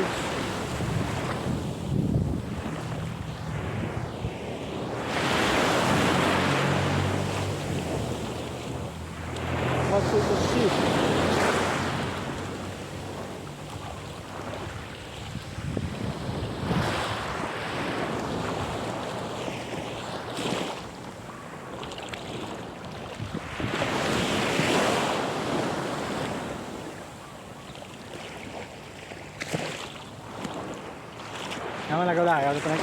guys. Naman nagawa ka ito nag.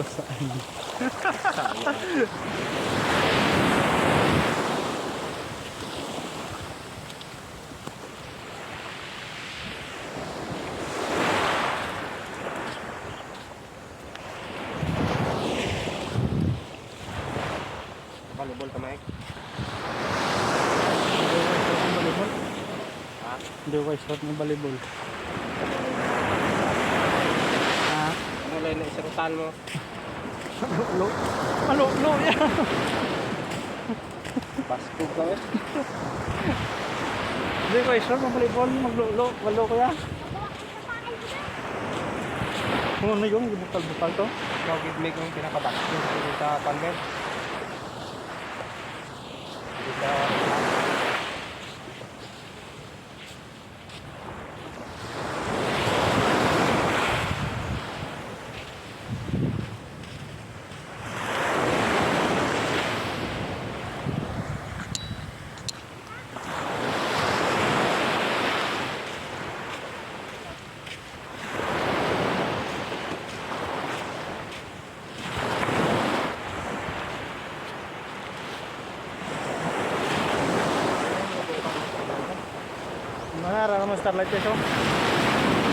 Basaan. Volleyball ka, Mike? Ha? Hindi ko shot ng volleyball. Ha? Lang na isarutan mo? Lo. Ano? Lo yan. Baskog ka, eh. Hindi ko shot ng volleyball. Maglo-lo. Walo ko yan. Kung ano yun, bukal-bukal to. Give me kung pinakabaskog dito sa panel. Dito sa... starlight ito?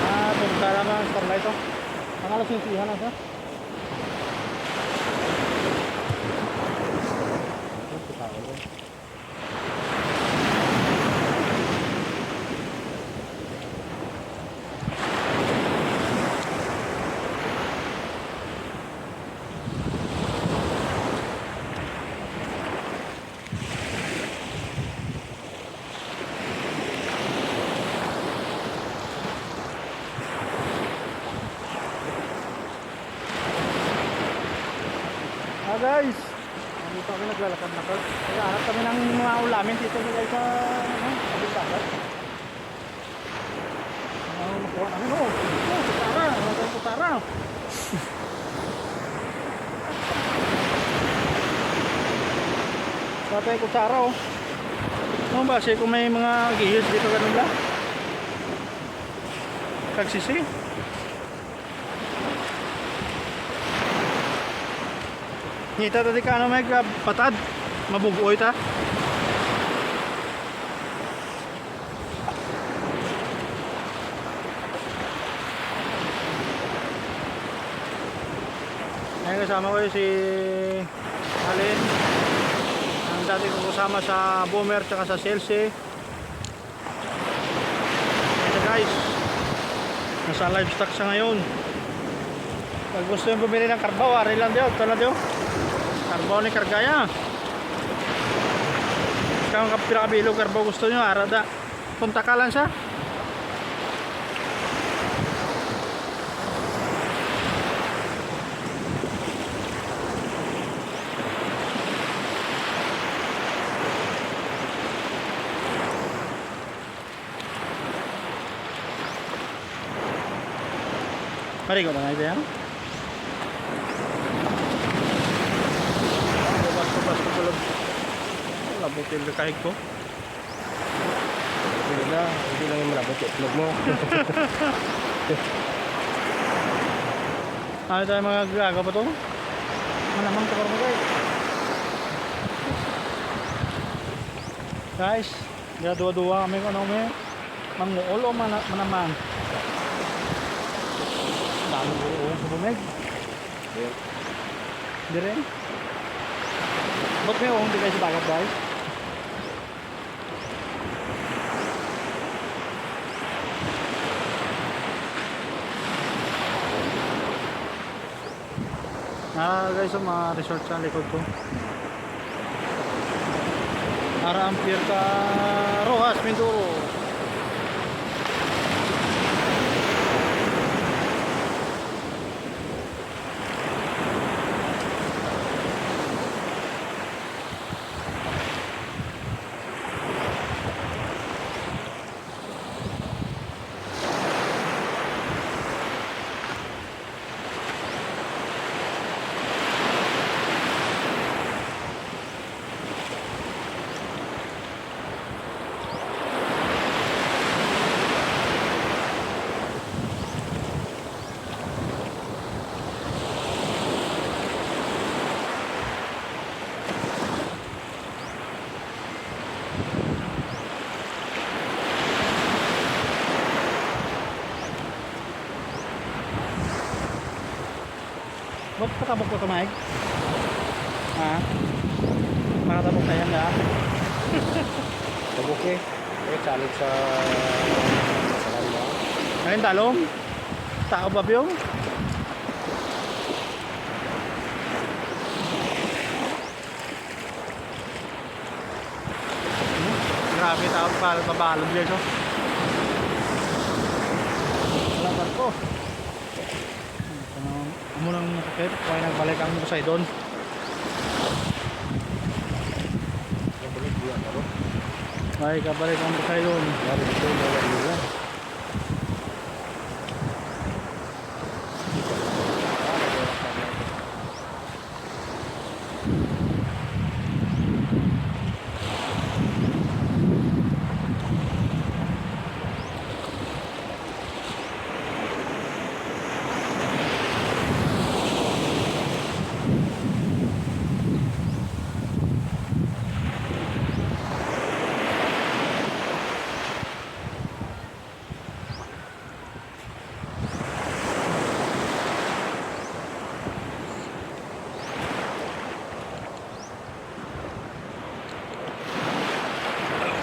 Ah, punta naman starlight to. Ang alas yung sihan na Ah guys, dito kami naglalakad na kag. Naghahanap kami ng mga ulamin dito sa guys sa ano, sa dagat. Ano namin oh. Oh, kutara, ano tayong kutara. Sa tayong kutara oh. Ano ba siya kung may mga gihis dito ganun lang? Kagsisi. Ngita tadi ka ano may patad. Mabubuoy ta. Ngayon kasama ko si Alin. Ang dati ko kasama sa Boomer tsaka sa Chelsea. Ito guys. Nasa livestock siya ngayon. Pag gusto yung bumili ng karbaw, ari lang diyo. Ito lang diyo. Karbaw ni Kargaya. Ikaw ang pinakabilo karbaw gusto nyo, arada. Punta ka lang siya. Mari ko na ito. Lang. Labutin ka kahig ko. Hindi na, hindi lang yung malabot yung itlog mo. Ano tayo mga gaga ba to? Manamang to mo guys. Guys, dia dua-dua kami ano may manguol o mana, manaman. Dami ko o sa bumeg. Di uong di kayo sa dagat guys? Ah, guys, ang mga resort sa likod ko. Para Ampere ka Rojas, Mindoro. Ba't patabok ko kamay? Ha? Makatabok na yan ha? Tabok eh. Eh, salit sa... Ngayon talong? Tao ba yung? Grabe tao pa babalog dito. Wala pa ko. Amo nang nakakit, kaya nagbalik ang Poseidon. Ay, kabalik ang Poseidon. Ito, lari nila.